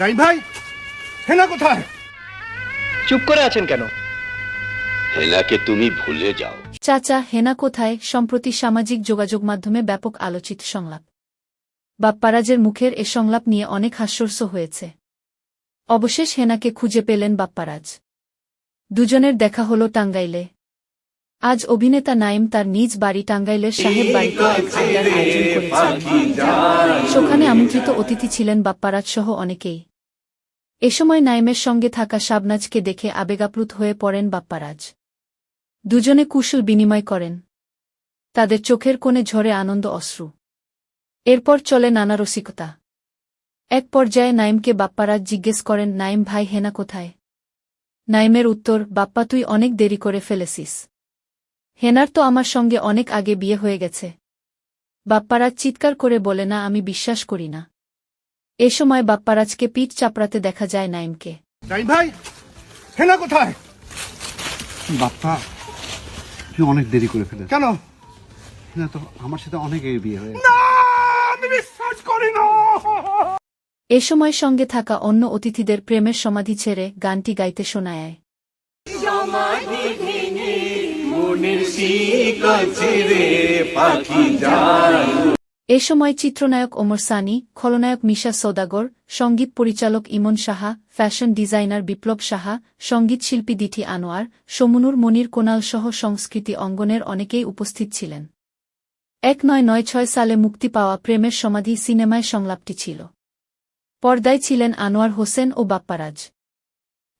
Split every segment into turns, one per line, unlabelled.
ভাই হেনা কোথায়?
চুপ করে আছেন কেন?
হেনাকে তুমি ভুলে যাও।
চাচা হেনা কোথায়? সম্প্রতি সামাজিক যোগাযোগ মাধ্যমে ব্যাপক আলোচিত সংলাপ। বাপ্পারাজের মুখের এ সংলাপ নিয়ে অনেক হাস্যস্য হয়েছে। অবশেষ হেনাকে খুঁজে পেলেন বাপ্পারাজ। দুজনের দেখা হল টাঙ্গাইলে। আজ অভিনেতা নাইম তার নিজ বাড়ি টাঙ্গাইলের সাহেব বাড়িতে এক আয়োজন করেছিলেন সেখানে আমন্ত্রিত অতিথি ছিলেন বাপ্পারাজ সহ অনেকেই। এ সময় নাইমের সঙ্গে থাকা শাবনাজকে দেখে আবেগাপ্লুত হয়ে পড়েন বাপ্পারাজ। দুজনে কুশল বিনিময় করেন। তাদের চোখের কোণে ঝরে আনন্দ অশ্রু। এরপর চলে নানা রসিকতা। এক পর্যায়ে নাইমকে বাপ্পারাজ জিজ্ঞেস করেন, নাইম ভাই, হেনা কোথায়? নাইমের উত্তর, বাপ্পা, তুই অনেক দেরি করে ফেলেছিস। হেনার তো আমার সঙ্গে অনেক আগে বিয়ে হয়ে গেছে। বাপ্পারাজ চিৎকার করে বলে, না, আমি বিশ্বাস করি না। এ সময় বাপ্পারাজকে পিঠ চাপড়াতে দেখা যায় নাইমকে।
রাইন ভাই হেনা কোথায়?
বাপ্পা তুই অনেক দেরি করে ফেলে
কেন?
না তো আমার সাথে অনেক বিয়ে হয়ে
আমি বিশ্বাস করি না।
এ সময় সঙ্গে থাকা অন্য অতিথিদের প্রেমের সমাধি ছেড়ে গানটি গাইতে শোনায় এ সময় চিত্রনায়ক ওমর সানি, খলনায়ক মিশা সৌদাগর, সংগীত পরিচালক ইমন সাহা, ফ্যাশন ডিজাইনার বিপ্লব সাহা, সংগীত শিল্পী দিঠি আনোয়ার, সমুনুর মনির কোনাল সহ সংস্কৃতি অঙ্গনের অনেকেই উপস্থিত ছিলেন। এক নয় নয় ছয় সালে মুক্তি পাওয়া প্রেমের সমাধি সিনেমায় সংলাপটি ছিল। পর্দায় ছিলেন আনোয়ার হোসেন ও বাপ্পারাজ।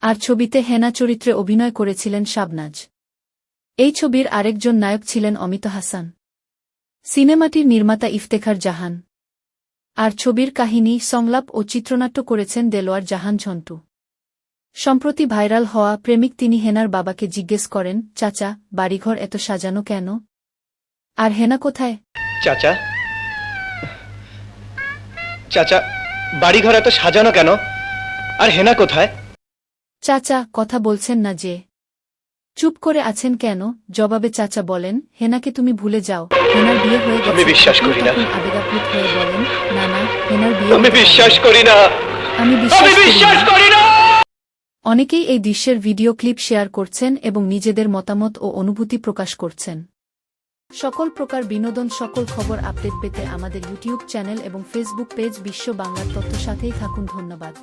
আর ছবিতে হেনা চরিত্রে অভিনয় করেছিলেন শাবনাজ। এই ছবির আরেকজন নায়ক ছিলেন অমিত হাসান। সিনেমাটির নির্মাতা ইফতেখার জাহান। আর ছবির কাহিনী সংলাপ ও চিত্রনাট্য করেছেন দেলোয়ার জাহান ঝন্টু। সম্প্রতি ভাইরাল হওয়া প্রেমিক তিনি হেনার বাবাকে জিজ্ঞেস করেন চাচা বাড়িঘর এত সাজানো কেন? আর হেনা কোথায়?
চাচা? চাচা বাড়িঘর এত সাজানো কেন? আর হেনা কোথায়?
চাচা কথা বলছেন না যে চুপ করে আছেন কেন? জবাবে চাচা বলেন হেনাকে তুমি ভুলে যাও। হেনার বিয়ে হয়ে গেছে।
আমি বিশ্বাস করি না।
আবেগাপ্লুত হয়ে বলেন না না হেনার বিয়ে
আমি বিশ্বাস করি না।
আমি বিশ্বাস।
করি না।
অনেকেই এই দৃশ্যের ভিডিও ক্লিপ শেয়ার করছেন এবং নিজেদের মতামত ও অনুভূতি প্রকাশ করছেন। সকল প্রকার বিনোদন সকল খবর আপডেট পেতে আমাদের ইউটিউব চ্যানেল এবং ফেসবুক পেজ বিশ্ব বাংলার তথ্য সাথেই থাকুন। ধন্যবাদ।